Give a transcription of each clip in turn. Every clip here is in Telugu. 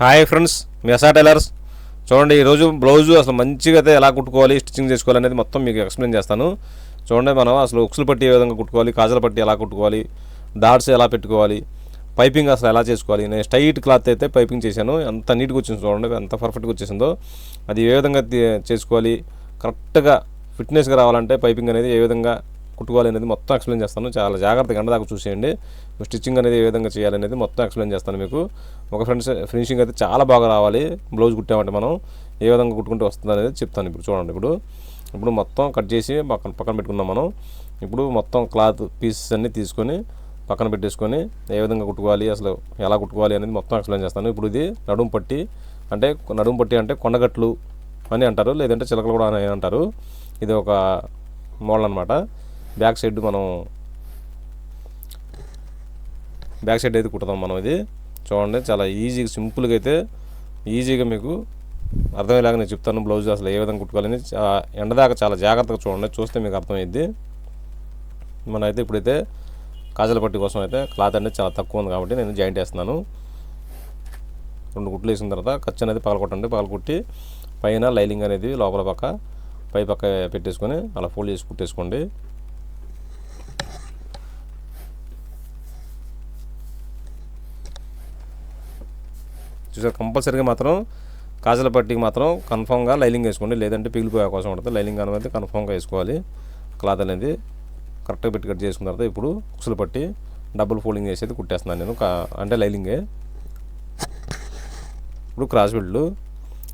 హాయ్ ఫ్రెండ్స్ మీ అసా టైలర్స్. చూడండి ఈరోజు బ్లౌజ్ అసలు మంచిగా అయితే ఎలా కుట్టుకోవాలి స్టిచ్చింగ్ చేసుకోవాలి అనేది మొత్తం మీకు ఎక్స్ప్లెయిన్ చేస్తాను. చూడండి మనం అసలు ఉక్సులు పట్టి ఏ విధంగా కుట్టుకోవాలి కాజల పట్టి ఎలా కుట్టుకోవాలి డాట్స్ ఎలా పెట్టుకోవాలి పైపింగ్ అసలు ఎలా చేసుకోవాలి. నేను స్ట్రైట్ క్లాత్ అయితే పైపింగ్ చేశాను. ఎంత నీట్గా వచ్చింది చూడండి ఎంత పర్ఫెక్ట్గా వచ్చేసిందో అది ఏ విధంగా చేసుకోవాలి కరెక్ట్గా ఫిట్నెస్గా రావాలంటే పైపింగ్ అనేది ఏ విధంగా కుట్టుకోవాలి అనేది మొత్తం ఎక్స్ప్లెయిన్ చేస్తాను. చాలా జాగ్రత్తగా ఎండదాకా చూసేయండి. స్టిచ్చింగ్ అనేది ఏ విధంగా చేయాలనేది మొత్తం ఎక్స్ప్లెయిన్ చేస్తాను మీకు. ఒక ఫ్రెండ్స్ ఫినిషింగ్ అయితే చాలా బాగా రావాలి. బ్లౌజ్ కుట్టామంటే మనం ఏ విధంగా కుట్టుకుంటే వస్తుంది అనేది చెప్తాను ఇప్పుడు చూడండి ఇప్పుడు. ఇప్పుడు మొత్తం కట్ చేసి పక్కన పక్కన పెట్టుకున్నాం మనం. ఇప్పుడు మొత్తం క్లాత్ పీసెస్ అన్నీ తీసుకొని పక్కన పెట్టేసుకొని ఏ విధంగా కుట్టుకోవాలి అసలు ఎలా కుట్టుకోవాలి అనేది మొత్తం ఎక్స్ప్లెయిన్ చేస్తాను. ఇప్పుడు ఇది నడుము పట్టి అంటే నడుము పట్టి అంటే కొండగట్లు అని అంటారు. లేదంటే చిలకలు కూడా అని అంటారు. ఇది ఒక మోడల్ అనమాట బ్యాక్ సైడ్ మనం బ్యాక్ సైడ్ అయితే కుడతాం మనం ఇది. చూడండి చాలా ఈజీగా సింపుల్గా అయితే ఈజీగా మీకు అర్థమయ్యేలాగా నేను చెప్తాను బ్లౌజ్ అసలు ఏ విధంగా కుట్టుకోవాలని. ఎండదాకా చాలా జాగ్రత్తగా చూడండి చూస్తే మీకు అర్థమైద్ది. మనం అయితే ఇప్పుడైతే కాజల పట్టి కోసం అయితే క్లాత్ అనేది చాలా తక్కువ ఉంది కాబట్టి నేను జాయింట్ వేస్తున్నాను. రెండు గుట్లు వేసిన తర్వాత ఖర్చు అనేది పగలకొట్టండి పగలకొట్టి పైన లైలింగ్ అనేది లోపల పక్క పై పక్క పెట్టేసుకొని అలా ఫోల్డ్ చేసి కుట్టేసుకోండి. చూసారు కంపల్సరీగా మాత్రం కాజల పట్టికి మాత్రం కన్ఫామ్గా లైలింగ్ వేసుకోండి. లేదంటే పిగిలిపోయే అవకాశం ఉంటుంది. లైలింగ్ అనేది కన్ఫామ్గా వేసుకోవాలి. క్లాత్ అనేది కరెక్ట్గా పెట్టి కట్ చేసుకున్న తర్వాత ఇప్పుడు ఉక్సులు పట్టి డబుల్ ఫోల్డింగ్ చేసేది కుట్టేస్తున్నాను నేను. అంటే లైలింగే. ఇప్పుడు క్రాస్ బెల్ట్లు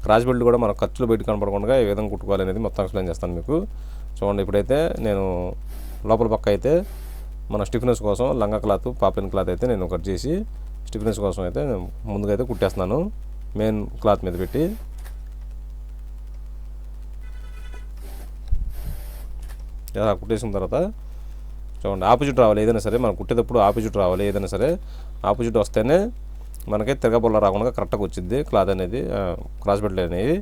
క్రాస్ బెల్ట్ కూడా మన ఖర్చులు బయట కనపడకుండా ఏ విధంగా కుట్టుకోవాలి అనేది మొత్తం ఎక్స్ప్లెయిన్ చేస్తాను మీకు. చూడండి ఇప్పుడైతే నేను లోపల పక్క అయితే మన స్టిఫ్నెస్ కోసం లంగా క్లాత్ పాపిన్ క్లాత్ అయితే నేను కట్ చేసి స్టిఫ్నెస్ కోసం అయితే ముందుగా అయితే కుట్టేస్తున్నాను. మెయిన్ క్లాత్ మీద పెట్టి. ఇలా కుట్టేసిన తర్వాత చూడండి ఆపోజిట్ రావాలి ఏదైనా సరే మనం కుట్టేటప్పుడు ఆపోజిట్ రావాలి ఏదైనా సరే. ఆపోజిట్ వస్తేనే మనకి తిరగబొల్ల రాకుండా కరెక్ట్గా వచ్చింది క్లాత్ అనేది క్రాస్ బెల్ట్ అనేది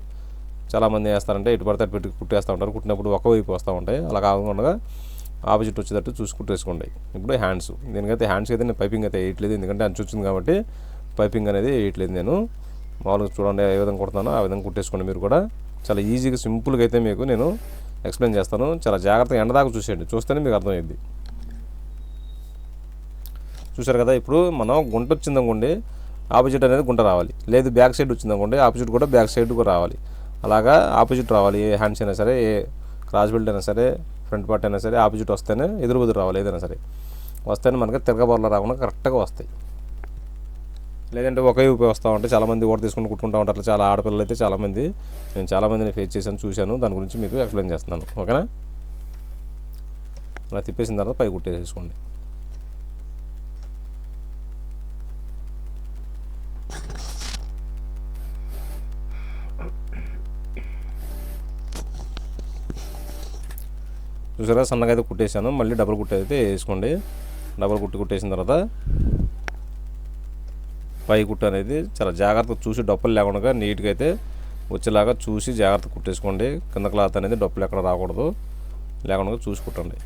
చాలామంది వేస్తారంటే ఇటు పడితే అటు పెట్టి కుట్టేస్తూ ఉంటారు కుట్టినప్పుడు ఒకవైపు వస్తూ ఉంటాయి. అలా కాకుండా ఆపోజిట్ వచ్చేటట్టు చూసి కుట్టేసుకోండి ఇప్పుడు హ్యాండ్స్. దీనికైతే హ్యాండ్స్ అయితే నేను పైపింగ్ అయితే వేయట్లేదు. ఎందుకంటే అంచు వచ్చింది కాబట్టి పైపింగ్ అనేది వేయట్లేదు నేను. మామూలుగా చూడండి ఏ విధంగా కుడతానో ఆ విధంగా కుట్టేసుకోండి మీరు కూడా. చాలా ఈజీగా సింపుల్గా అయితే మీకు నేను ఎక్స్ప్లెయిన్ చేస్తాను. చాలా జాగ్రత్తగా ఎండదాకా చూసేయండి. చూస్తేనే మీకు అర్థమైంది చూసారు కదా ఇప్పుడు మనం గుంట వచ్చిందనుకోండి ఆపోజిట్ అనేది గుంట రావాలి. లేదు బ్యాక్ సైడ్ వచ్చిందనుకోండి ఆపోజిట్ కూడా బ్యాక్ సైడ్ కూడా రావాలి. అలాగా ఆపోజిట్ రావాలి. ఏ హ్యాండ్స్ అయినా సరే ఏ క్రాస్ బెల్ట్ అయినా సరే ఫ్రంట్ పార్ట్ అయినా సరే ఆపోజిట్ వస్తేనే ఎదురు బదురు రావాలి ఏదైనా సరే. వస్తేనే మనకి తిరగబొరలు రాకుండా కరెక్ట్గా వస్తాయి. లేదంటే ఒకే ఊపి వస్తూ ఉంటే చాలామంది ఓడ తీసుకుని కుట్టుకుంటూ ఉంటారు. చాలా ఆడపిల్లలు అయితే చాలామంది నేను చాలామందిని ఫేస్ చేశాను చూశాను. దాని గురించి మీకు ఎక్స్ప్లెయిన్ చేస్తున్నాను. ఓకేనా? అలా తిప్పేసిన తర్వాత పై కుట్టేసేసుకోండి. చూసారా? సన్నగా అయితే కుట్టేశాను. మళ్ళీ డబల్ కుట్టు అయితే వేసుకోండి. డబల్ కుట్టు కుట్టేసిన తర్వాత పై కుట్టు అనేది చాలా జాగ్రత్తగా చూసి డొప్పలు లేకుండా నీట్గా అయితే వచ్చేలాగా చూసి జాగ్రత్తగా కుట్టేసుకోండి. కింద క్లాత్ అనేది డొప్పలు ఎక్కడ రాకూడదు. లేకుండా చూసి కుట్టండి.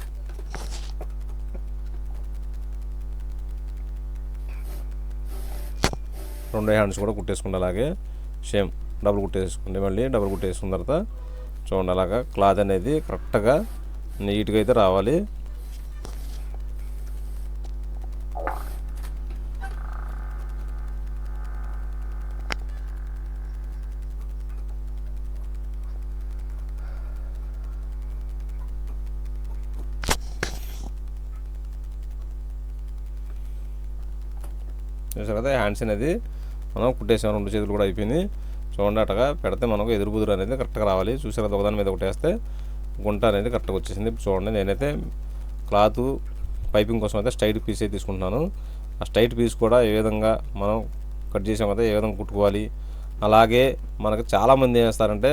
రెండు హ్యాండ్స్ కూడా కుట్టేసుకోండి అలాగే సేమ్ డబుల్ కుట్టేసుకోండి మళ్ళీ డబుల్ కుట్టేసుకున్న తర్వాత చూడండి అలాగా క్లాత్ అనేది కరెక్ట్గా నీట్గా అయితే రావాలి. చూసారు కదా హ్యాండ్స్ అనేది మనం కుట్టేసాం రెండు చేతులు కూడా అయిపోయింది చూడండి అట్టగా పెడితే మనకు ఎదురు బుదురు అనేది కరెక్ట్గా రావాలి. చూసారు కదా ఒకదాని మీద ఒకటి వేస్తే గుంట అనేది కరెక్ట్గా వచ్చేసింది. చూడండి నేనైతే క్లాత్ పైపింగ్ కోసం అయితే స్ట్రైట్ పీస్ అయితే తీసుకుంటున్నాను. ఆ స్ట్రైట్ పీస్ కూడా ఏ విధంగా మనం కట్ చేసామైతే ఏ విధంగా కుట్టుకోవాలి. అలాగే మనకు చాలామంది ఏం చేస్తారంటే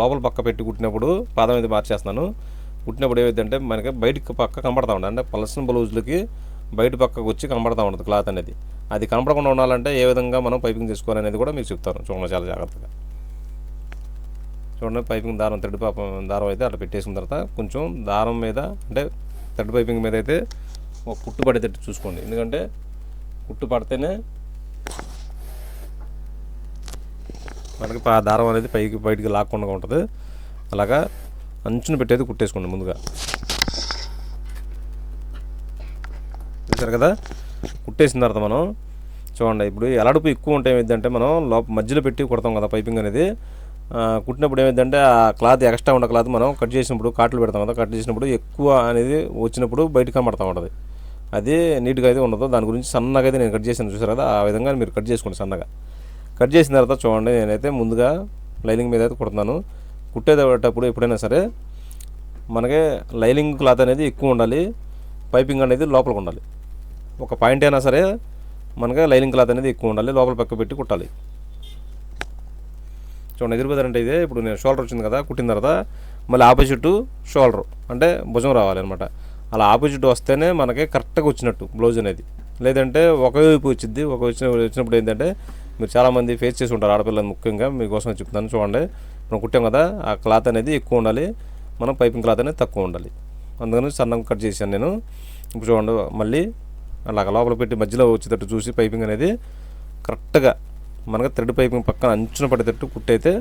లోపల పక్క పెట్టి కుట్టినప్పుడు పాదం అయితే మార్చేస్తున్నాను. కుట్టినప్పుడు ఏమైందంటే మనకి బయటకు పక్క కనబడతా ఉండదు అంటే పలసిన బ్లౌజులకి బయట పక్కకు వచ్చి కనబడతా ఉండదు క్లాత్ అనేది. అది కనపడకుండా ఉండాలంటే ఏ విధంగా మనం పైపింగ్ చేసుకోవాలి అనేది కూడా మీకు చెప్తాను. చూడండి చాలా జాగ్రత్తగా. చూడండి పైపింగ్ దారం థ్రెడ్ పాప దారం అయితే అట్లా పెట్టేసిన తర్వాత కొంచెం దారం మీద అంటే థ్రెడ్ పైపింగ్ మీద అయితే ఒక కుట్టు పడేటట్టు చూసుకోండి. ఎందుకంటే కుట్టు పడితేనే మనకి పా- దారం అనేది పైకి బయటికి లాక్కుండా ఉంటుంది. అలాగా అంచున పెట్టేది కుట్టేసుకోండి ముందుగా. చూసారు కదా? కుట్టేసిన తర్వాత మనం చూడండి ఇప్పుడు ఎలాడుపు ఎక్కువ ఉంటే ఏమైందంటే మనం లోప మధ్యలో పెట్టి కుడతాం కదా పైపింగ్ అనేది. కుట్టినప్పుడు ఏమైందంటే ఆ క్లాత్ ఎక్స్ట్రా ఉన్న క్లాత్ మనం కట్ చేసినప్పుడు కాట్లు పెడతాం కదా కట్ చేసినప్పుడు ఎక్కువ అనేది వచ్చినప్పుడు బయట కనబడతా ఉంటుంది. అది నీట్గా అయితే ఉండదు దాని గురించి సన్నగా అయితే నేను కట్ చేశాను చూసారు కదా? ఆ విధంగా మీరు కట్ చేసుకోండి సన్నగా. కట్ చేసిన తర్వాత చూడండి నేనైతే ముందుగా లైనింగ్ మీద అయితే కుడుతున్నాను. కుట్టేటప్పుడు ఎప్పుడైనా సరే మనకి లైనింగ్ క్లాత్ అనేది ఎక్కువ ఉండాలి పైపింగ్ అనేది లోపలికి ఉండాలి. ఒక పాయింట్ అయినా సరే మనకి లైనింగ్ క్లాత్ అనేది ఎక్కువ ఉండాలి లోపల పక్క పెట్టి కుట్టాలి. చూడండి ఎదురుపోతారంటే ఇదే. ఇప్పుడు నేను షోల్డర్ వచ్చింది కదా కుట్టిన తర్వాత మళ్ళీ ఆపోజిట్ షోల్డర్. అంటే భుజం రావాలన్నమాట. అలా ఆపోజిట్ వస్తేనే మనకి కరెక్ట్గా వచ్చినట్టు బ్లౌజ్ అనేది. లేదంటే ఒకవైపు వచ్చింది ఒక వచ్చిన వచ్చినప్పుడు ఏంటంటే మీరు చాలామంది ఫేస్ చేసి ఉంటారు ఆడపిల్లలు ముఖ్యంగా. మీకోసం చెప్తాను చూడండి. మనం కుట్టాం కదా ఆ క్లాత్ అనేది ఎక్కువ ఉండాలి. మనం పైపింగ్ క్లాత్ అనేది తక్కువ ఉండాలి. అందుకని సన్నంగా కట్ చేశాను నేను. ఇప్పుడు చూడండి మళ్ళీ అలాగ లోపల పెట్టి మధ్యలో వచ్చేటట్టు చూసి పైపింగ్ అనేది కరెక్ట్గా మనకు థ్రెడ్ పైపింగ్ పక్కన అంచున పడేటట్టు కుట్టయితే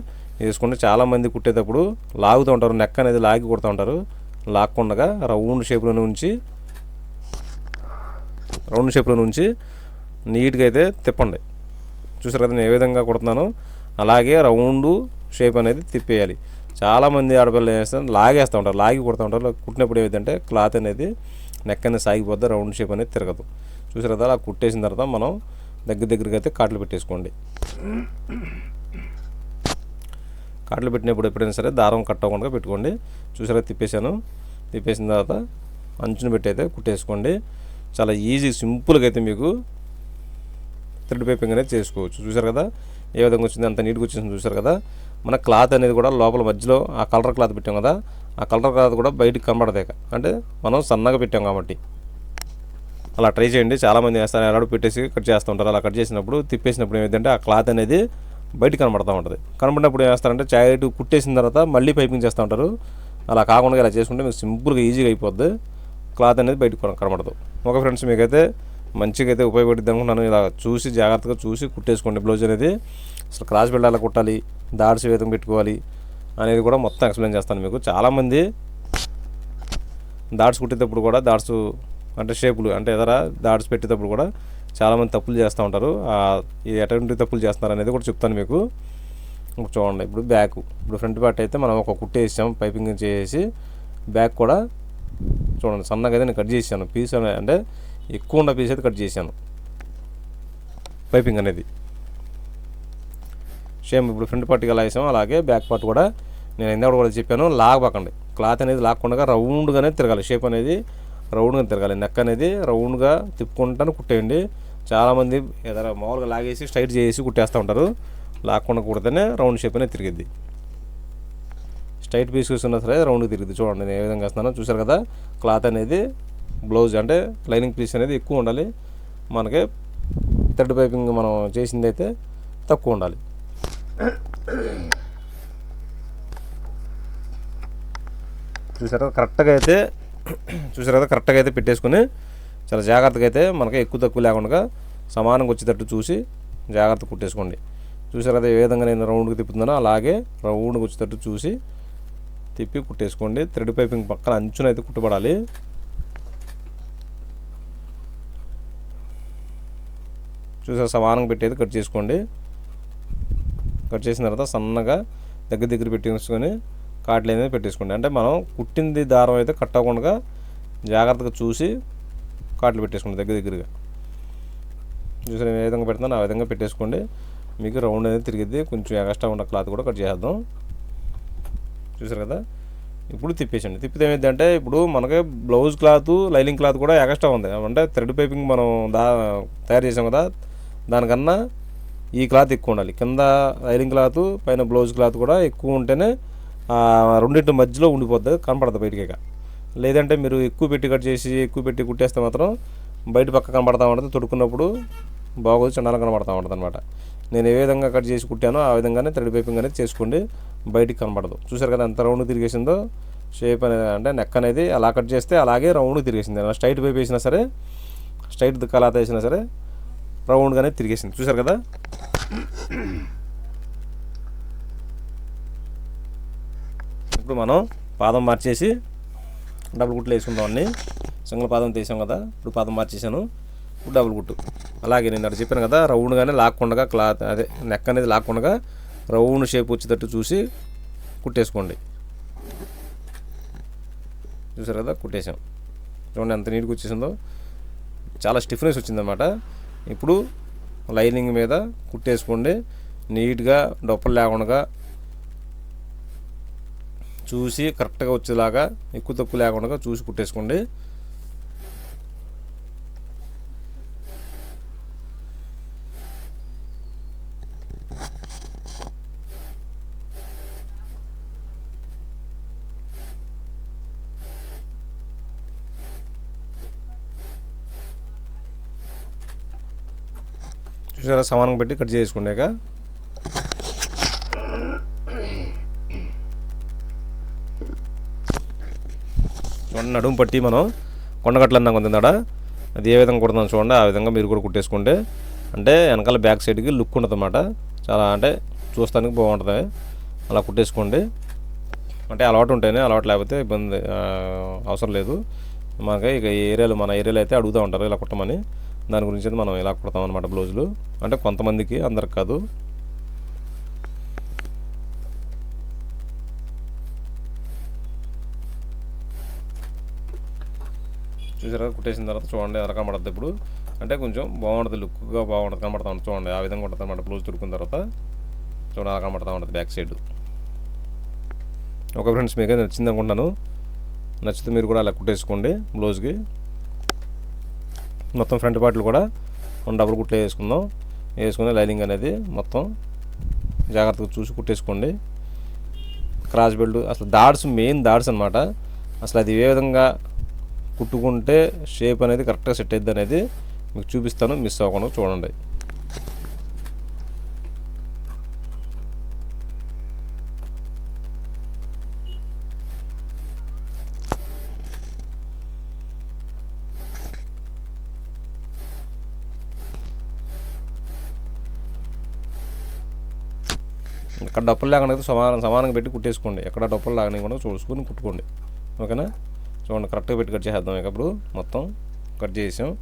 వేసుకుంటే చాలామంది కుట్టేటప్పుడు లాగుతూ ఉంటారు నెక్ అనేది లాగి కుడుతూ ఉంటారు. లాక్కుండగా రౌండ్ షేప్లో ఉంచి రౌండ్ షేప్లో ఉంచి నీట్గా అయితే తిప్పండి. చూసారు కదా నేను ఏ విధంగా కుడుతున్నానో? అలాగే రౌండ్ షేప్ అనేది తిప్పేయాలి. చాలామంది ఆడపిల్లలు ఏం చేస్తారు? లాగేస్తూ ఉంటారు లాగి కుడుతూ ఉంటారు. కుట్టినప్పుడు ఏమైందంటే క్లాత్ అనేది నెక్ అనేది సాగిపోద్ది రౌండ్ షేప్ అనేది తిరగదు. చూసారు కదా అలా కుట్టేసిన తర్వాత మనం దగ్గర దగ్గరగా అయితే కాట్లు పెట్టేసుకోండి. కాట్లు పెట్టినప్పుడు ఎప్పుడైనా సరే దారం కట్టకుండా పెట్టుకోండి. చూసారా? తిప్పేశాను. తిప్పేసిన తర్వాత అంచును పెట్టి అయితే కుట్టేసుకోండి. చాలా ఈజీ సింపుల్గా అయితే మీకు థ్రెడ్ పైపింగ్ అనేది చేసుకోవచ్చు. చూసారు కదా? ఏ విధంగా వచ్చింది? అంత నీట్గా వచ్చింది చూసారు కదా? మన క్లాత్ అనేది కూడా లోపల మధ్యలో ఆ కలర్ క్లాత్ పెట్టాం కదా? ఆ కలర్ క్లాత్ కూడా బయటకు కనబడదేక. అంటే మనం సన్నగా పెట్టాం కాబట్టి. అలా ట్రై చేయండి. చాలామంది వేస్తారు ఎలాడో పెట్టేసి కట్ చేస్తూ ఉంటారు. అలా కట్ చేసినప్పుడు తిప్పేసినప్పుడు ఏమైందంటే ఆ క్లాత్ అనేది బయట కనబడతా ఉంటుంది. కనబడినప్పుడు ఏం చేస్తారంటే చాయ్ కుట్టేసిన తర్వాత మళ్ళీ పైపింగ్ చేస్తూ ఉంటారు. అలా కాకుండా ఇలా చేసుకుంటే మీకు సింపుల్గా ఈజీగా అయిపోద్ది. క్లాత్ అనేది బయటకు కనబడదు. ఒక ఫ్రెండ్స్ మీకైతే మంచిగా అయితే ఉపయోగపడుద్ది అనుకుంటున్నాను. ఇలా చూసి జాగ్రత్తగా చూసి కుట్టేసుకోండి. బ్లౌజ్ అనేది అసలు క్రాస్ బెల్ట్ కుట్టాలి దాడిసి వేతం పెట్టుకోవాలి అనేది కూడా మొత్తం ఎక్స్ప్లెయిన్ చేస్తాను మీకు. చాలామంది దాడ్స్ కుట్టేటప్పుడు కూడా దాడ్స్ అంటే షేపులు అంటే ఎదర దాడ్స్ పెట్టేటప్పుడు కూడా చాలామంది తప్పులు చేస్తూ ఉంటారు. ఈ ఎటువంటి తప్పులు చేస్తున్నారు అనేది కూడా చెప్తాను మీకు. చూడండి ఇప్పుడు బ్యాక్. ఇప్పుడు ఫ్రంట్ పార్ట్ అయితే మనం ఒక కుట్టు వేసాం పైపింగ్ చేసేసి బ్యాక్ కూడా చూడండి సన్నగా అయితే నేను కట్ చేశాను. పీస్ అంటే ఎక్కువ ఉన్న పీస్ అయితే కట్ చేశాను. పైపింగ్ అనేది. సేమ్ ఇప్పుడు ఫ్రంట్ పార్ట్కి ఎలా వేసామో అలాగే బ్యాక్ పార్ట్ కూడా నేను ఇందాక కూడా చెప్పాను లాగబాకండి. క్లాత్ అనేది లాక్కుండా రౌండ్గానే తిరగాలి. షేప్ అనేది రౌండ్గా తిరగాలి. నెక్ అనేది రౌండ్గా తిప్పుకుంటాను కుట్టేయండి. చాలామంది ఏదైనా మామూలుగా లాగేసి స్ట్రైట్ చేసి కుట్టేస్తూ ఉంటారు. లాక్కుండా కుడితేనే రౌండ్ షేప్ అనేది తిరిగిద్ది. స్ట్రైట్ పీస్ ఉన్నా సరే రౌండ్ తిరిగింది చూడండి నేను ఏ విధంగా వేస్తున్నాను చూసారు కదా? క్లాత్ అనేది బ్లౌజ్ అంటే లైనింగ్ పీస్ అనేది ఎక్కువ ఉండాలి. మనకి థ్రెడ్ పైపింగ్ మనం చేసింది అయితే తక్కువ ఉండాలి. చూసారా కరెక్ట్గా అయితే చూసారు కదా కరెక్ట్గా అయితే పెట్టేసుకుని చాలా జాగ్రత్తగా అయితే మనకి ఎక్కువ తక్కువ లేకుండా సమానంగా వచ్చేటట్టు చూసి జాగ్రత్త కుట్టేసుకోండి. చూసారు కదా ఏ విధంగా నేను రౌండ్కి తిప్పుతున్నానో అలాగే రౌండ్కి వచ్చేటట్టు చూసి తిప్పి కుట్టేసుకోండి. థ్రెడ్ పైపింగ్ పక్కన అంచున అయితే కుట్టుబడాలి. చూసారు సమానంగా పెట్టేది కట్ చేసుకోండి. కట్ చేసిన తర్వాత సన్నగా దగ్గర దగ్గర పెట్టేసుకొని కాట్లు అనేది పెట్టేసుకోండి అంటే మనం కుట్టింది దారం అయితే కట్ అవ్వకుండా జాగ్రత్తగా చూసి కాట్లు పెట్టేసుకోండి దగ్గర దగ్గరగా. చూసారు నేను ఏ విధంగా పెడుతున్నాను ఆ విధంగా పెట్టేసుకోండి. మీకు రౌండ్ అనేది తిరిగిద్ది. కొంచెం ఎక్స్ట్రా ఉన్న క్లాత్ కూడా కట్ చేద్దాం చూసారు కదా? ఇప్పుడు తిప్పేసండి. తిప్పితే ఏమైందంటే ఇప్పుడు మనకి బ్లౌజ్ క్లాత్ లైనింగ్ క్లాత్ కూడా ఎక్స్ట్రా ఉంది. అంటే థ్రెడ్ పైపింగ్ మనం దా తయారు చేసాం కదా దానికన్నా ఈ క్లాత్ ఎక్కువ ఉండాలి. కింద లైనింగ్ క్లాత్ పైన బ్లౌజ్ క్లాత్ కూడా ఎక్కువ ఉంటేనే రెండింటి మధ్యలో ఉండిపోద్ది కనపడదు బయటకేక లేదంటే మీరు ఎక్కువ పెట్టి కట్ చేసి ఎక్కువ పెట్టి కుట్టేస్తే మాత్రం బయట పక్క కనబడతా ఉంటుంది తొడుక్కున్నప్పుడు బాగోదు చండాలం కనబడతా ఉంటుంది అనమాట నేను ఏ విధంగా కట్ చేసి కుట్టానో ఆ విధంగానే థ్రెడ్ పైపింగ్ అనేది చేసుకోండి బయటికి కనబడదు చూసారు కదా ఎంత రౌండ్ తిరిగేసిందో? షేప్ అనేది అంటే నెక్ అనేది అలా కట్ చేస్తే అలాగే రౌండ్ తిరిగేసింది. స్ట్రైట్ పైప్ వేసినా సరే స్ట్రైట్ కలాత వేసినా సరే రౌండ్గానే తిరిగేసింది. చూసారు కదా? ఇప్పుడు మనం పాదం మార్చేసి డబుల్ గుట్లు వేసుకుందాం అన్ని. సింగిల్ పాదం తీసాం కదా ఇప్పుడు పాదం మార్చేసాను ఇప్పుడు డబుల్ గుట్టు అలాగే నేను అక్కడ చెప్పాను కదా రౌండ్గానే లాక్కుండా క్లాత్ అదే నెక్ అనేది లాక్కుండా రౌండ్ షేప్ వచ్చేటట్టు చూసి కుట్టేసుకోండి. చూసారు కదా కుట్టేసాం చూడండి ఎంత నీట్గా వచ్చేసిందో. చాలా స్టిఫ్నెస్ వచ్చిందన్నమాట. ఇప్పుడు లైనింగ్ మీద కుట్టేసుకోండి. నీట్గా డొప్పలు లేకుండా చూసి కరెక్ట్గా వచ్చేలాగా ఎక్కువ తక్కువ లేకుండా చూసి కుట్టేసుకోండి. చూసారా? సమానం పెట్టి కట్ చేసుకునేక నడుము పట్టి మనం కొండగట్లు అన్నాం కొంత అది ఏ విధంగా కుడతాం చూడండి. ఆ విధంగా మీరు కూడా కుట్టేసుకుంటే అంటే వెనకాల బ్యాక్ సైడ్కి లుక్ ఉంటుంది అనమాట చాలా అంటే చూస్తానికి బాగుంటుంది. అలా కుట్టేసుకోండి. అంటే అలవాటు ఉంటేనే అలవాటు లేకపోతే ఇబ్బంది అవసరం లేదు. మనకి ఇక ఏరియాలో మన ఏరియాలో అయితే అడుగుతూ ఉంటారు ఇలా కుట్టమని. దాని గురించి అయితే మనం ఇలా కుడతాం అనమాట బ్లౌజులు. అంటే కొంతమందికి అందరికి కాదు. చూసారా కుట్టేసిన తర్వాత చూడండి ఎలా కనబడుతుంది ఇప్పుడు. అంటే కొంచెం బాగుంటుంది లుక్గా బాగుంటుంది కనబడతా ఉంటుంది చూడండి. ఆ విధంగా ఉంటుంది అనమాట బ్లౌజ్ తుడుకున్న తర్వాత. చూడండి అలా కనబడతా ఉంటుంది బ్యాక్ సైడ్. ఓకే ఫ్రెండ్స్ మీకు నచ్చింది అనుకుంటాను నచ్చితే మీరు కూడా అలా కుట్టేసుకోండి బ్లౌజ్కి. మొత్తం ఫ్రంట్ పార్ట్లు కూడా మనం డబుల్ కుట్లు వేసుకుందాం. వేసుకుని లైనింగ్ అనేది మొత్తం జాగ్రత్తగా చూసి కుట్టేసుకోండి. క్రాస్ బెల్ట్ అసలు దాడ్స్ మెయిన్ దాడ్స్ అనమాట అసలు అది ఏ విధంగా కుట్టుకుంటే షేప్ అనేది కరెక్ట్గా సెట్ అవుద్ది అనేది మీకు చూపిస్తాను. మిస్ అవ్వకుండా చూడండి. ఇక్కడ డప్పులు లేకుండా సమానం సమానంగా పెట్టి కుట్టేసుకోండి. ఎక్కడ డప్పులు లాగని కూడా చూసుకొని కుట్టుకోండి. ఓకేనా? చూడండి కరెక్ట్గా పెట్టి కట్ చేసేద్దాం ఇక ఇప్పుడు. మొత్తం కట్ చేసాం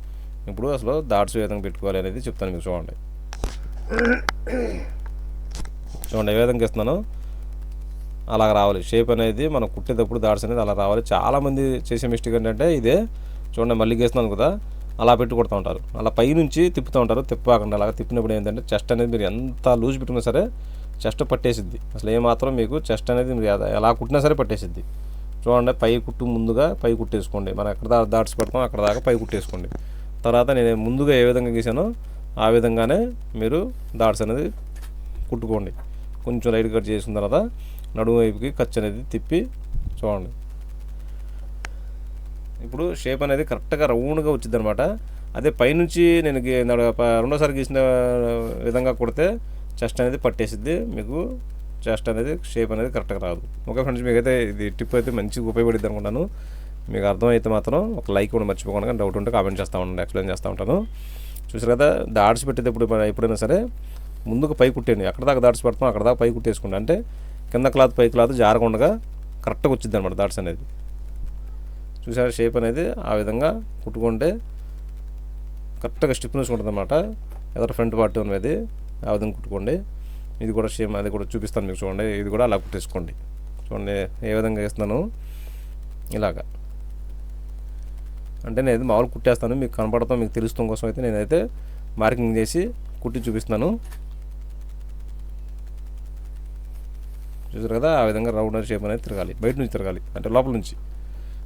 ఇప్పుడు అసలు దాట్స్ విధంగా పెట్టుకోవాలి అనేది చెప్తాను మీకు చూడండి. చూడండి ఏ విధంగా ఇస్తున్నాను అలా రావాలి. షేప్ అనేది మనం కుట్టేటప్పుడు దాట్స్ అనేది అలా రావాలి. చాలామంది చేసే మిస్టేక్ ఏంటంటే ఇదే. చూడండి మళ్ళీ గేస్తున్నాను కదా. అలా పెట్టి కొడుతూ ఉంటారు. అలా పైనుంచి తిప్పుతూ ఉంటారు. తిప్పకుండా అలా తిప్పినప్పుడు ఏంటంటే చెస్ట్ అనేది మీరు ఎంత లూజ్ పెట్టుకున్నా సరే చెస్ట్ పట్టేసిద్ది. అసలు ఏమాత్రం మీకు చెస్ట్ అనేది మీరు ఎలా- ఎలా కుట్టినా సరే పట్టేసిద్ది. చూడండి పై కుట్టు ముందుగా పై కుట్టేసుకోండి. మనం ఎక్కడ దాకా దాట్స్ పెడతాం అక్కడ దాకా పై కుట్టేసుకోండి. తర్వాత నేను ముందుగా ఏ విధంగా గీసానో ఆ విధంగానే మీరు దాట్స్ అనేది కుట్టుకోండి. కొంచెం లైట్ కట్ చేసిన తర్వాత నడుము వైపుకి ఖర్చు అనేది తిప్పి చూడండి. ఇప్పుడు షేప్ అనేది కరెక్ట్గా రౌండ్గా వచ్చింది అనమాట అదే పైనుంచి నేను గీ- రెండోసారి గీసిన విధంగా కుడితే చెస్ట్ అనేది పట్టేసిద్ది మీకు. చెస్ట్ అనేది షేప్ అనేది కరెక్ట్గా రాదు. ఓకే ఫ్రెండ్స్ మీకైతే ఇది టిప్ అయితే మంచిగా ఉపయోగపడుద్ది అనుకుంటాను. మీకు అర్థమైతే మాత్రం ఒక లైక్ కూడా మర్చిపోకుండా డౌట్ ఉంటే కామెంట్ చేస్తూ ఉంటాను ఎక్స్ప్లెయిన్ చేస్తూ ఉంటాను. చూసారు కదా దాడ్స్ పెట్టేటప్పుడు ఎప్పుడైనా సరే ముందుకు పై కుట్టేయండి. ఎక్కడ దాకా దాడ్స్ పెడతాం అక్కడ దాకా పై కుట్టేసుకోండి అంటే కింద క్లాత్ పై క్లాత్ జారకుండా కరెక్ట్గా వచ్చింది అనమాట దాడ్స్ అనేది. చూసారా షేప్ అనేది ఆ విధంగా కుట్టుకుంటే కరెక్ట్గా స్టిఫ్నెస్ ఉంటుంది అనమాట ఎదురు ఫ్రంట్ పార్ట్ అనేది ఆ విధంగా కుట్టుకోండి. ఇది కూడా సేమ్ అది కూడా చూపిస్తాను మీకు చూడండి. ఇది కూడా అలా కుట్టేసుకోండి. చూడండి ఏ విధంగా వేస్తున్నాను? ఇలాగా. అంటే నేను మామూలు కుట్టేస్తాను మీకు కనపడతాం మీకు తెలుస్తాం కోసం అయితే నేనైతే మార్కింగ్ చేసి కుట్టి చూపిస్తున్నాను. చూసారు కదా ఆ విధంగా రౌండ్ షేప్ అనేది తిరగాలి బయట నుంచి తిరగాలి అంటే లోపల నుంచి.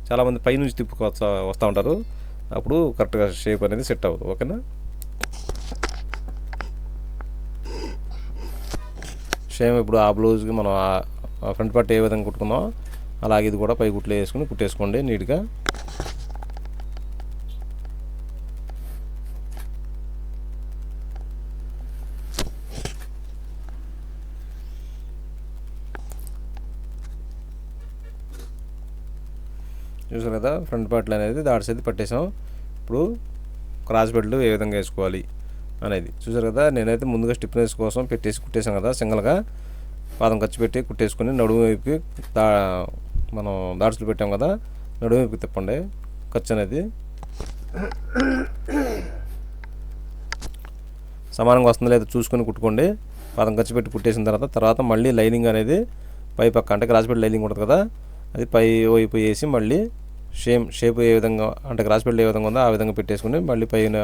చాలామంది పై నుంచి తిప్పుకు వస్తూ ఉంటారు. అప్పుడు కరెక్ట్గా షేప్ అనేది సెట్ అవ్వదు ఓకేనా? సేమ్ ఇప్పుడు ఆ బ్లౌజ్కి మనం ఫ్రంట్ పార్ట్ ఏ విధంగా కుట్టుకున్నామో అలాగే ఇది కూడా పై కుట్లు వేసుకుని కుట్టేసుకోండి నీట్గా. చూసారు కదా ఫ్రంట్ పార్ట్లు అనేది దాడ్స్ అయితే పట్టేసాం. ఇప్పుడు క్రాస్ బెడ్లు ఏ విధంగా వేసుకోవాలి. అనేది. చూసారు కదా నేనైతే ముందుగా స్టిఫ్నెస్ కోసం పెట్టేసి కుట్టేసాను కదా సింగల్గా. పాదం ఖర్చు పెట్టి కుట్టేసుకొని నడుము వైపుకి దా మనం దాడుసులు పెట్టాం కదా నడుము వైపుకి తిప్పండి ఖర్చు అనేది. సమానంగా వస్తుందో లేదో చూసుకొని కుట్టుకోండి. పాదం ఖర్చు పెట్టి కుట్టేసిన తర్వాత తర్వాత మళ్ళీ లైనింగ్ అనేది పై పక్క అంటే క్రాస్పెట్ లైనింగ్ ఉంటుంది కదా అది పై వైపు వేసి మళ్ళీ షేమ్ షేప్ ఏ విధంగా అంటే క్రాస్పెట్ ఏ విధంగా ఉందో ఆ విధంగా పెట్టేసుకుని మళ్ళీ పైన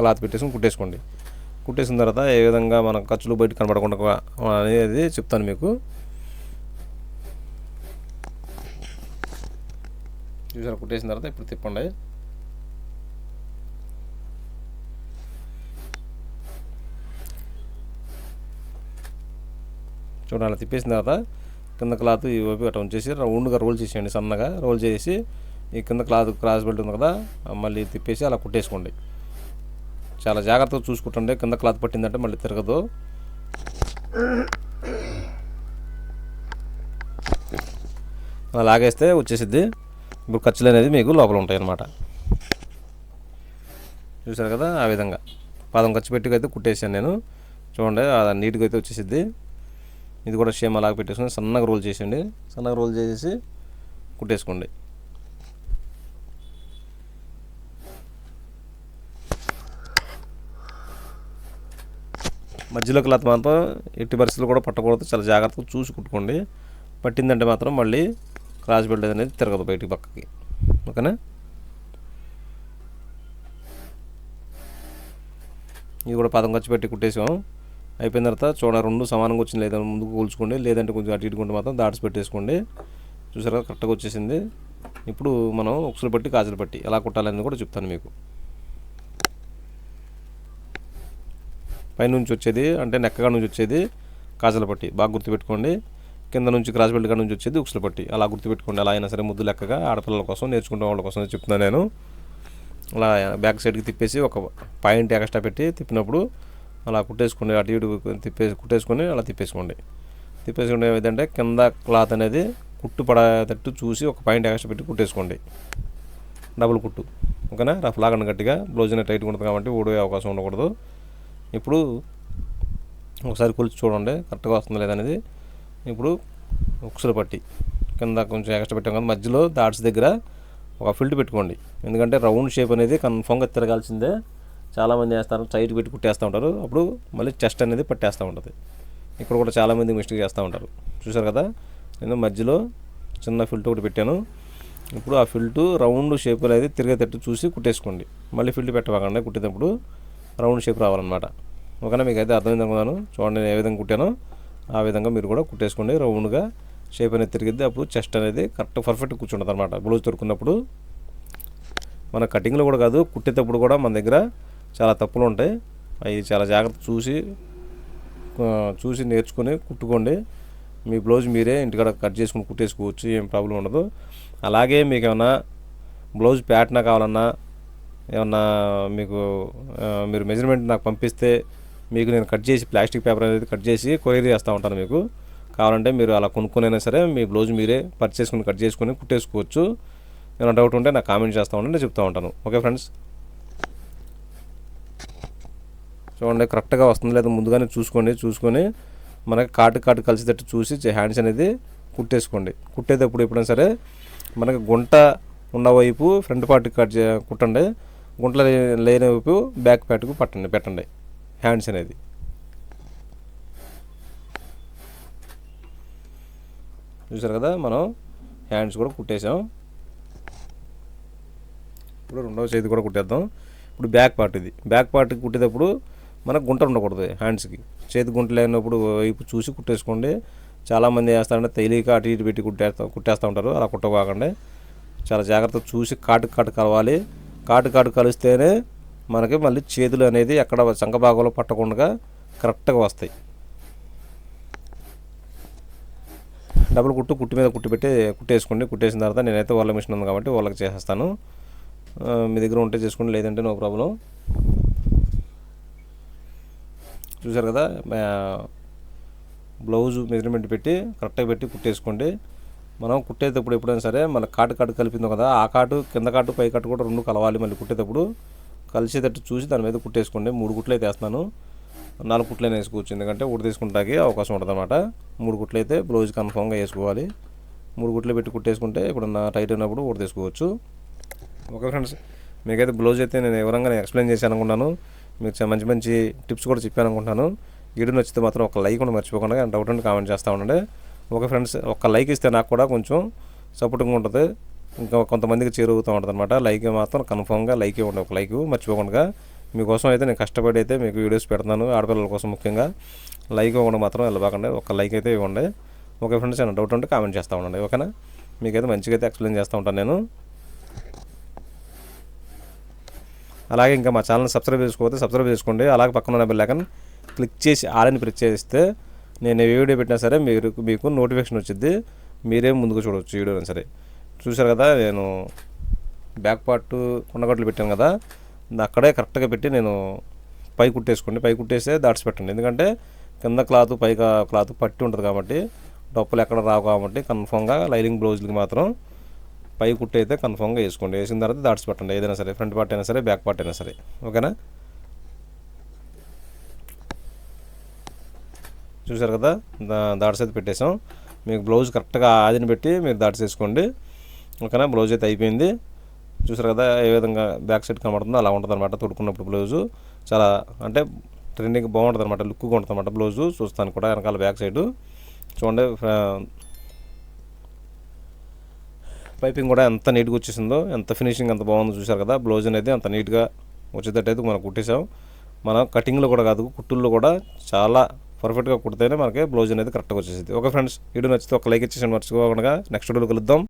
క్లాత్ పెట్టేసుకుని కుట్టేసుకోండి. కుట్టేసిన తర్వాత ఏ విధంగా మన ఖర్చులు బయట కనబడకుండా అనేది చెప్తాను మీకు. చూసారు కుట్టేసిన తర్వాత ఇప్పుడు తిప్పండి. చూడండి అలా తిప్పేసిన తర్వాత కింద క్లాత్ ఈ వైపు అట్లా ఉంచేసి రౌండ్గా రోల్ చేసేయండి సన్నగా రోల్ చేసి ఈ కింద క్లాత్ క్రాస్ బెల్ట్ ఉంది కదా మళ్ళీ తిప్పేసి అలా కుట్టేసుకోండి. చాలా జాగ్రత్తగా చూసుకుంటుండే కింద క్లాత్ పట్టిందంటే మళ్ళీ తిరగదు. అలా లాగేస్తే వచ్చేసిద్ది. ఇప్పుడు ఖర్చులు అనేది మీకు లోపల ఉంటాయి అన్నమాట చూసారు కదా ఆ విధంగా. పాదం ఖర్చు పెట్టుకు అయితే కుట్టేసాను నేను. చూడండి అది నీట్గా అయితే వచ్చేసిద్ది. ఇది కూడా సేమ్ అలాగ పెట్టేసుకుని సన్నగా రోల్ చేసేయండి. సన్నగా రోల్ చేసేసి కుట్టేసుకోండి. మధ్యలో క్లాత్ మాత్రం ఎట్టి పరిస్థితులు కూడా పట్టకూడదు. చాలా జాగ్రత్తగా చూసి కుట్టుకోండి పట్టిందంటే మాత్రం మళ్ళీ క్రాస్ బెల్ట్ అనేది తిరగదు బయటికి పక్కకి. ఓకేనా? ఇది కూడా పదం ఖర్చు పెట్టి కుట్టేసాం. అయిపోయిన తర్వాత చూడ రెండు సమానంగా వచ్చింది. లేదా ముందుకు కూల్చుకోండి లేదంటే కొంచెం అటు ఇటుకుంటే మాత్రం దాట్స్ పెట్టేసుకోండి. చూసారా కరెక్ట్గా వచ్చేసింది. ఇప్పుడు మనం ఉక్సులు పట్టి కాజులు పట్టి ఎలా కుట్టాలనేది కూడా చెప్తాను మీకు. పైనుంచి వచ్చేది అంటే నెక్కగా నుంచి వచ్చేది కాజల పట్టి బాగా గుర్తుపెట్టుకోండి. కింద నుంచి క్రాస్ బెల్ట్ నుంచి వచ్చేది ఉక్సుల పట్టి అలా గుర్తుపెట్టుకోండి. అలా అయినా సరే ముద్దు లెక్కగా ఆడపిల్లల కోసం నేర్చుకునే వాళ్ళ కోసం చెప్తున్నాను నేను. అలా బ్యాక్ సైడ్కి తిప్పేసి ఒక పాయింట్ ఎక్స్ట్రా పెట్టి తిప్పినప్పుడు అలా కుట్టేసుకోండి. అటు ఇటు తిప్పేసి కుట్టేసుకొని అలా తిప్పేసుకోండి. తిప్పేసుకుంటే ఏదంటే కింద క్లాత్ అనేది కుట్టు పడేటట్టు చూసి ఒక పాయింట్ ఎక్స్ట్రా పెట్టి కుట్టేసుకోండి. డబుల్ కుట్టు. ఓకేనా? రఫ్ లాగండి గట్టిగా. బ్లౌజ్ అనేది టైట్గా ఉంటుంది కాబట్టి ఊడే అవకాశం ఉండకూడదు. ఇప్పుడు ఒకసారి కొలిచి చూడండి కరెక్ట్గా వస్తుంది లేదనేది ఇప్పుడు ఉక్సులు పట్టి కింద కొంచెం ఎక్స్ట్రా పెట్టాం కదా మధ్యలో దాట్స్ దగ్గర ఒక ఫిల్ట్ పెట్టుకోండి. ఎందుకంటే రౌండ్ షేప్ అనేది కన్ఫామ్గా తిరగాల్సిందే. చాలామంది వేస్తారు సైడ్ పెట్టి కుట్టేస్తూ ఉంటారు. అప్పుడు మళ్ళీ చెస్ట్ అనేది పట్టేస్తూ ఉంటుంది. ఇక్కడ కూడా చాలామంది మిస్టేక్ చేస్తూ ఉంటారు. చూసారు కదా నేను మధ్యలో చిన్న ఫిల్ట్ ఒకటి పెట్టాను. ఇప్పుడు ఆ ఫిల్ట్ రౌండ్ షేప్ అనేది తిరిగేటట్టు చూసి కుట్టేసుకోండి. మళ్ళీ ఫిల్ట్ పెట్టవాకండి కుట్టేటప్పుడు. రౌండ్ షేప్ రావాలన్నమాట. ఓకేనా మీకు అయితే అర్థమైంది అనుకున్నాను. చూడండి నేను ఏ విధంగా కుట్టానో ఆ విధంగా మీరు కూడా కుట్టేసుకోండి. రౌండ్గా షేప్ అనేది తిరిగిద్ది. అప్పుడు చెస్ట్ అనేది కరెక్ట్ పర్ఫెక్ట్ కూర్చుంటుంది అనమాట బ్లౌజ్ దొరుకున్నప్పుడు మన కటింగ్లో కూడా కాదు కుట్టేటప్పుడు కూడా మన దగ్గర చాలా తప్పులు ఉంటాయి. అవి చాలా జాగ్రత్త చూసి చూసి నేర్చుకొని కుట్టుకోండి. మీ బ్లౌజ్ మీరే ఇంటికాడ కట్ చేసుకుని కుట్టేసుకోవచ్చు. ఏం ప్రాబ్లం ఉండదు. అలాగే మీకు ఏమన్నా బ్లౌజ్ ప్యాటర్న్ కావాలన్నా ఏమన్నా మీకు మీరు మెజర్మెంట్ నాకు పంపిస్తే మీకు నేను కట్ చేసి ప్లాస్టిక్ పేపర్ అనేది కట్ చేసి కొరియర్ చేస్తూ ఉంటాను మీకు. కావాలంటే మీరు అలా కొనుక్కునైనా సరే మీ బ్లౌజ్ మీరే పర్చేసుకుని కట్ చేసుకొని కుట్టేసుకోవచ్చు. ఏమైనా డౌట్ ఉంటే నాకు కామెంట్ చేస్తూ ఉంటే నేను చెప్తూ ఉంటాను. ఓకే ఫ్రెండ్స్ చూడండి కరెక్ట్గా వస్తుంది లేదా ముందుగానే చూసుకోండి చూసుకొని మనకి కాటు కాటు కలిసేటట్టు చూసి హ్యాండ్స్ అనేది కుట్టేసుకోండి. కుట్టేటప్పుడు ఎప్పుడైనా సరే మనకి గుంట ఉన్న వైపు ఫ్రంట్ పార్ట్ కట్ చే కుట్టండి. గుంటలు లేని వైపు బ్యాక్ ప్యాట్కు పట్టండి పెట్టండి. హ్యాండ్స్ అనేది. చూసారు కదా మనం హ్యాండ్స్ కూడా కుట్టేసాం ఇప్పుడు రెండవ చేతి కూడా కుట్టేద్దాం. ఇప్పుడు బ్యాక్ పార్ట్ ఇది. బ్యాక్ పార్ట్ కుట్టేటప్పుడు మనకు గుంట ఉండకూడదు హ్యాండ్స్కి. చేతి గుంట లేనప్పుడు వైపు చూసి కుట్టేసుకోండి. చాలామంది చేస్తారంటే తేలిక అటు ఇటు పెట్టి కుట్టేస్తా కుట్టేస్తూ ఉంటారు. అలా కుట్టకోకండి. చాలా జాగ్రత్తగా చూసి కాటు కాటు కలవాలి. కాటు కాటు కలిస్తేనే మనకి మళ్ళీ చేతులు అనేది ఎక్కడ చంక భాగంలో పట్టకుండా కరెక్ట్గా వస్తాయి. డబుల్ కుట్టు కుట్టు మీద కుట్టు పెట్టి కుట్టేసుకోండి. కుట్టేసిన తర్వాత నేనైతే వాళ్ళ మిషన్ ఉంది కాబట్టి వాళ్ళకి చేసేస్తాను. మీ దగ్గర ఉంటే చేసుకోండి లేదంటే నో ప్రాబ్లం. చూసారు కదా బ్లౌజ్ మెజర్మెంట్ పెట్టి కరెక్ట్గా పెట్టి కుట్టేసుకోండి. మనం కుట్టేటప్పుడు ఎప్పుడైనా సరే మన కాటు కాటు కలిపింది కదా ఆ కాటు కింద కాటు పై కాటు కూడా రెండు కలవాలి మళ్ళీ కుట్టేటప్పుడు. కలిసేటట్టు చూసి దాని మీద కుట్టేసుకోండి. మూడు కుట్లు అయితే వేస్తున్నాను. నాలుగు కుట్లైనా వేసుకోవచ్చు. ఎందుకంటే ఒకటి తీసుకుంటానికి అవకాశం ఉంటుంది అనమాట మూడు కుట్లు అయితే బ్లౌజ్ కన్ఫామ్గా వేసుకోవాలి. మూడు కుట్లు పెట్టి కుట్టేసుకుంటే ఇప్పుడు నా టైట్ అయినప్పుడు ఒకటి తీసుకోవచ్చు ఓకే ఫ్రెండ్స్ మీకైతే బ్లౌజ్ అయితే నేను వివరంగా నేను ఎక్స్ప్లెయిన్ చేశాను అనుకున్నాను. మీకు మంచి మంచి టిప్స్ కూడా చెప్పాను అనుకుంటాను వీడియో నచ్చితే మాత్రం ఒక లైక్ కూడా మర్చిపోకుండా డౌట్ ఉంటే కామెంట్ చేస్తూ ఉండండి. ఓకే ఫ్రెండ్స్ ఒక లైక్ ఇస్తే నాకు కూడా కొంచెం సపోర్టింగ్ ఉంటుంది. ఇంకా కొంతమందికి చేరువుతూ ఉంటుంది అనమాట లైక్ మాత్రం కన్ఫామ్గా లైక్ ఇవ్వండి. ఒక లైక్ మర్చిపోకుండా మీకోసం అయితే నేను కష్టపడి అయితే మీకు వీడియోస్ పెడతాను ఆడపిల్లల కోసం ముఖ్యంగా లైక్ ఇవ్వకుండా మాత్రం వెళ్ళబాకండి. ఒక లైక్ అయితే ఇవ్వండి. ఓకే ఫ్రెండ్స్ ఏమైనా డౌట్ ఉంటే కామెంట్ చేస్తూ ఉండండి. ఓకేనా? మీకైతే మంచిగా అయితే ఎక్స్ప్లెయిన్ చేస్తూ ఉంటాను నేను. అలాగే ఇంకా మా ఛానల్ సబ్స్క్రైబ్ చేసుకోకపోతే సబ్స్క్రైబ్ చేసుకోండి. అలాగే పక్కన ఉన్న బెల్ ఐకన్ క్లిక్ చేసి ఆలని ప్రెస్ చేస్తే నేను ఏ వీడియో పెట్టినా సరే మీరు మీకు నోటిఫికేషన్ వచ్చింది మీరే ముందుకు చూడవచ్చు వీడియోని సరే. చూశారు కదా నేను బ్యాక్ పార్ట్ కొండగట్లు పెట్టాను కదా అక్కడే కరెక్ట్గా పెట్టి నేను పై కుట్టేసుకోండి పై కుట్టేస్తే దాట్స్ పెట్టండి ఎందుకంటే కింద క్లాత్ పై క్లాత్ పట్టి ఉంటుంది కాబట్టి డప్పులు ఎక్కడ రావు కాబట్టి కన్ఫామ్గా లైనింగ్ బ్లౌజ్లకి మాత్రం పై కుట్టయితే కన్ఫామ్గా వేసుకోండి. వేసిన తర్వాత దాట్స్ పెట్టండి ఏదైనా సరే ఫ్రంట్ పార్ట్ అయినా సరే బ్యాక్ పార్ట్ అయినా సరే. ఓకేనా? చూసారు కదా? దా- దాట్స్ అయితే పెట్టేసాం మీకు బ్లౌజ్ కరెక్ట్గా ఆదిని పెట్టి మీరు దాట్స్ వేసుకోండి ఓకేనా? బ్లౌజ్ అయితే అయిపోయింది. చూసారు కదా? ఏ విధంగా బ్యాక్ సైడ్ కనబడుతుందో అలా ఉంటుంది అనమాట తొడుకున్నప్పుడు బ్లౌజు. చాలా అంటే ట్రెండింగ్ బాగుంటుంది అనమాట లుక్గా ఉంటుంది అనమాట బ్లౌజు. చూస్తాను కూడా వెనకాల బ్యాక్ సైడ్. చూడండి పైపింగ్ కూడా ఎంత నీట్గా వచ్చేసిందో ఎంత ఫినిషింగ్ ఎంత బాగుందో చూసారు కదా? బ్లౌజ్ అనేది అంత నీట్గా వచ్చేటట్టు అయితే మనం కుట్టేసాం మనం కటింగ్లో కూడా కాదు కుట్టుల్లో కూడా చాలా పర్ఫెక్ట్గా కుడితేనే మనకి బ్లౌజ్ అనేది కరెక్ట్గా వచ్చేసింది ఓకే ఫ్రెండ్స్ వీడియో నచ్చితే ఒక లైక్ ఇచ్చేసి మర్చిపోకుండా నెక్స్ట్ వీడియోలో కలుద్దాం.